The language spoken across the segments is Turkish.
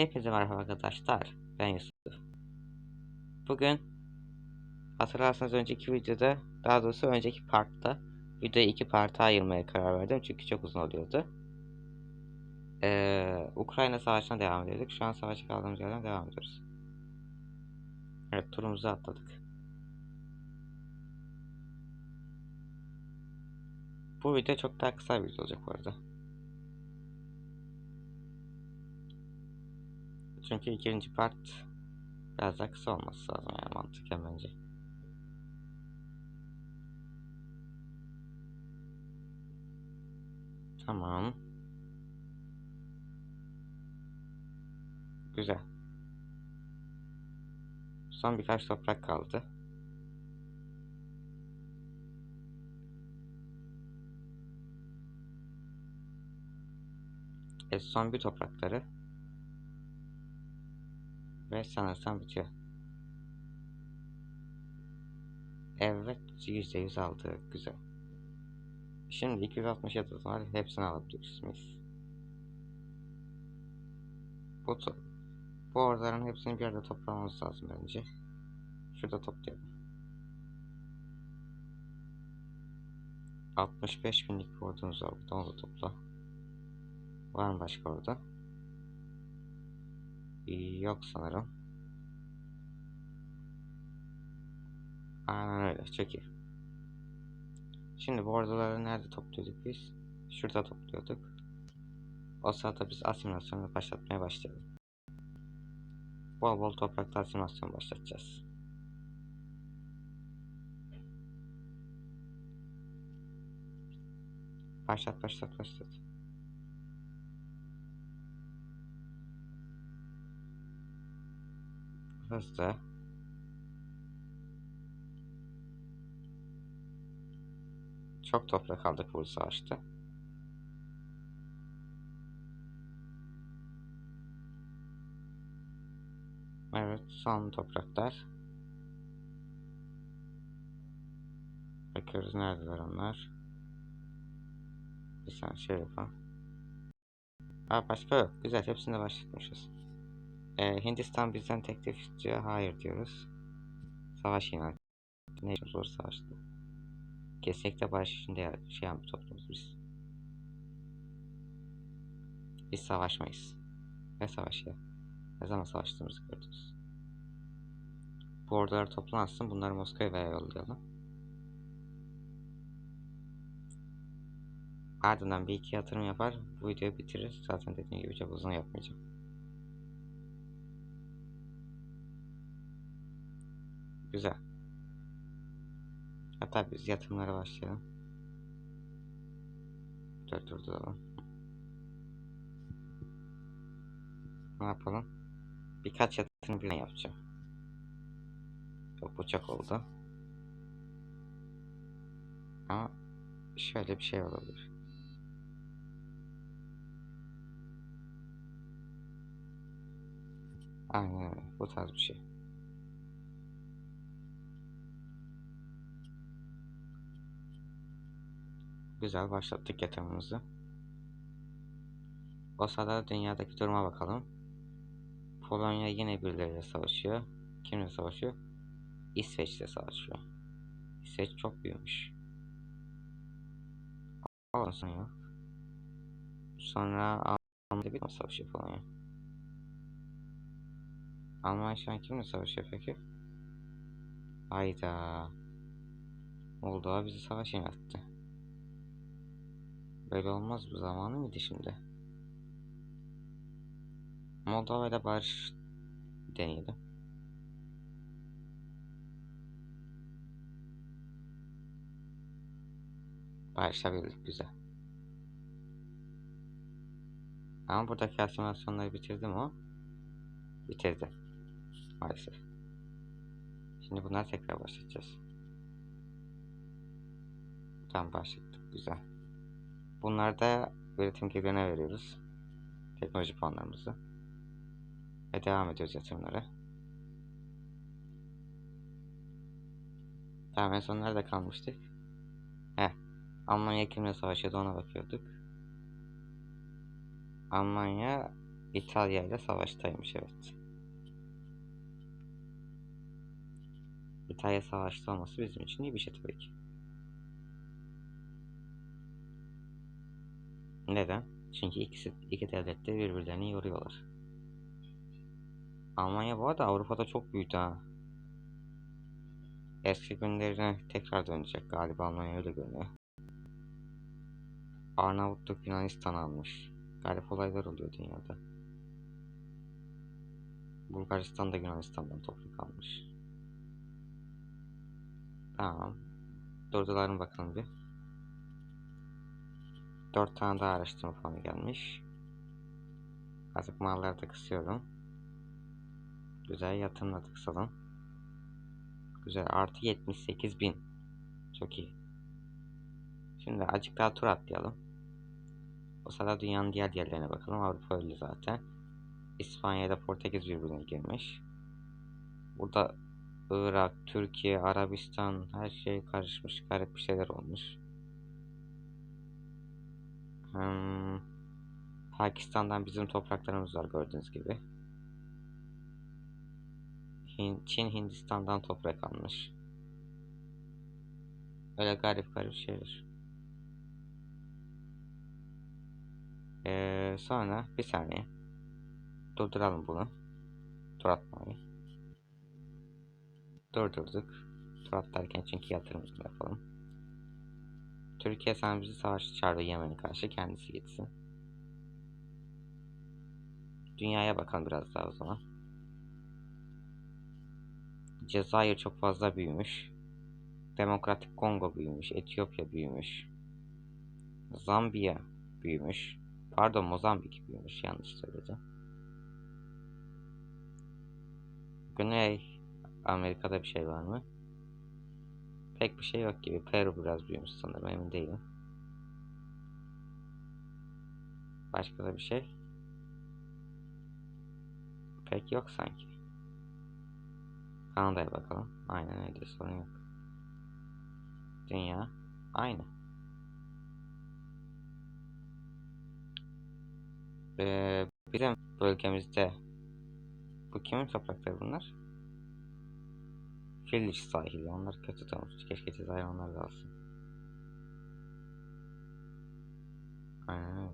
Hepinize merhaba arkadaşlar. Ben Yusuf. Bugün hatırlarsanız önceki videoda, daha doğrusu önceki partta videoyu iki parta ayırmaya karar verdim çünkü çok uzun oluyordu. Ee, Ukrayna Savaşı'na devam ediyorduk. Şu an savaşa kaldığımız yerden devam ediyoruz. Evet turumuzu atladık. Bu video çok daha kısa bir video olacak bu arada. Çünkü ikinci part biraz daha kısa olması lazım yani mantıken bence. Tamam. Güzel. Son birkaç toprak kaldı. Evet son bir toprakları. Ve sanırsam bitiyor. Evet %100 aldı. Güzel. Şimdi 267 var. Hepsini alabiliriz. Mis. Bu, bu orduların hepsini bir yerde toplamamız lazım bence. Şurada toplayalım. 65 binlik ordumuz var. Burada onu da topla. Var mı başka orada? Yok sanırım. Aynen öyle. Çok. Şimdi bu orduları nerede topluyorduk biz? Şurada topluyorduk. O sırada biz asimilasyonu başlatmaya başlayalım. Bol bol toprakta asimilasyon başlatacağız. Başlat başlat başlat. Hızlı. Çok toprak aldık bu savaşta. Evet, son topraklar. Bakıyoruz neredeler onlar. Bir saniye şey yapalım. Aa, başka yok. Güzel, hepsini de başlatmışız. Ee, Hindistan bizden teklif istiyor. Hayır diyoruz. Savaş ilan. Ne zor savaştı. Kesinlikle barış içinde şey yapmış toplumuz biz. Biz savaşmayız. Ne savaşı ya? Ne zaman savaştığımızı gördünüz. Bu ordular toplansın. Bunları Moskova'ya yollayalım. Ardından bir iki yatırım yapar. Bu videoyu bitirir. Zaten dediğim gibi çok uzun yapmayacağım. Güzel. Hatta biz yatırımlara başlayalım. Dört durduralım. Ne yapalım? Birkaç yatırım birden yapacağım. Çok oldu. Ama şöyle bir şey olabilir. Aynen. Bu tarz bir şey. Güzel başlattık yatırımımızı. O sırada dünyadaki duruma bakalım. Polonya yine birileriyle savaşıyor. Kimle savaşıyor? İsveç'le savaşıyor. İsveç çok büyümüş. Olsun ya. Sonra Almanya'da bir savaşıyor Polonya. Almanya şu an kimle savaşıyor peki? Hayda. Moldova bizi savaş yönetti. Böyle olmaz bu zamanı mıydı şimdi? Moldova ile barış deneyelim. Barışabildik güzel. Ama buradaki asimilasyonları bitirdim o. Bitirdi. Maalesef. Şimdi bunları tekrar başlatacağız. Tam başlattık. Güzel. Bunlarda üretim gelirine veriyoruz. Teknoloji puanlarımızı. Ve devam ediyoruz yatırımlara. Tamam en son nerede kalmıştık? Heh. Almanya kimle savaşıyordu ona bakıyorduk. Almanya İtalya ile savaştaymış evet. İtalya savaşta olması bizim için iyi bir şey tabii ki. Neden? Çünkü ikisi iki devlet de birbirlerini yoruyorlar. Almanya bu arada Avrupa'da çok büyüdü ha. Eski günlerine tekrar dönecek galiba Almanya öyle görünüyor. Arnavutluk Yunanistan almış. Garip olaylar oluyor dünyada. Bulgaristan da Yunanistan'dan toprak almış. Tamam. Durdularım bakalım bir. Dört tane daha araştırma puanı gelmiş. Artık malları da kısıyorum. Güzel yatırımla da kısalım. Güzel artı 78 bin. Çok iyi. Şimdi azıcık daha tur atlayalım. O sırada dünyanın diğer yerlerine bakalım. Avrupa öyle zaten. İspanya'da Portekiz birbirine girmiş. Burada Irak, Türkiye, Arabistan her şey karışmış. Garip bir şeyler olmuş. Hmm, Pakistan'dan bizim topraklarımız var gördüğünüz gibi. Hin- Çin Hindistan'dan toprak almış. Öyle garip garip şeyler. Ee, sonra bir saniye. Durduralım bunu. Tur atmayı. Durdurduk. Tur atlarken çünkü yatırımımızı yapalım. Türkiye sen bizi savaşa çağırdı Yemen'e karşı kendisi gitsin. Dünyaya bakalım biraz daha o zaman. Cezayir çok fazla büyümüş. Demokratik Kongo büyümüş. Etiyopya büyümüş. Zambiya büyümüş. Pardon Mozambik büyümüş. Yanlış söyledim. Güney Amerika'da bir şey var mı? Pek bir şey yok gibi. Peru biraz büyümüş sanırım. Emin değilim. Başka da bir şey. Pek yok sanki. Kanada'ya bakalım. Aynen öyle sorun yok. Dünya aynı. Ee, bizim bölgemizde bu kimin toprakları bunlar? Filiş sahili. Onlar kötü tanımış. Keşke Cezayir onlar da alsın. Aynen öyle.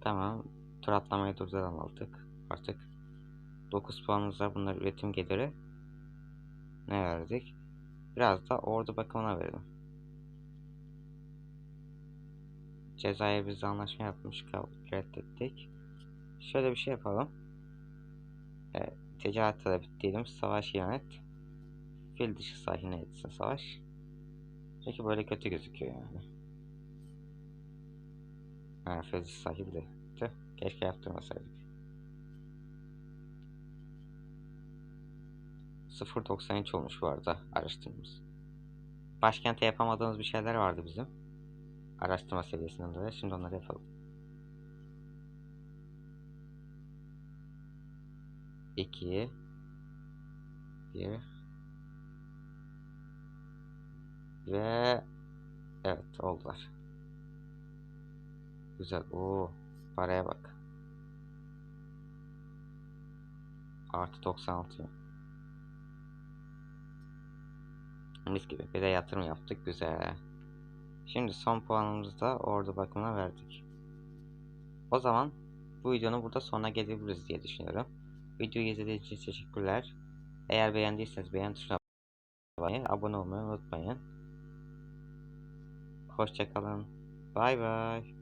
Tamam. Tur atlamayı durduralım artık. Artık 9 puanımız var. Bunlar üretim geliri. Ne verdik? Biraz da ordu bakımına verelim. Cezayir bizle anlaşma yapmış. Reddettik. Şöyle bir şey yapalım. E, ticaret talep diyelim. Savaş ilan et. Fil dışı sahiline etsin savaş. Çünkü böyle kötü gözüküyor yani. Ha, fil dışı sahil de. Tüh, keşke yaptırmasaydık. 0.93 olmuş bu arada araştırmamız. Başkente yapamadığımız bir şeyler vardı bizim. Araştırma seviyesinden dolayı. Şimdi onları yapalım. İki. Bir. Ve evet oldular. Güzel. Oo, paraya bak. Artı 96. Mis gibi bir de yatırım yaptık. Güzel. Şimdi son puanımızı da ordu bakımına verdik. O zaman bu videonun burada sonuna gelebiliriz diye düşünüyorum. Videoyu izlediğiniz için teşekkürler. Eğer beğendiyseniz beğen tuşuna basmayı, abone olmayı unutmayın. Hoşçakalın. Bay bay.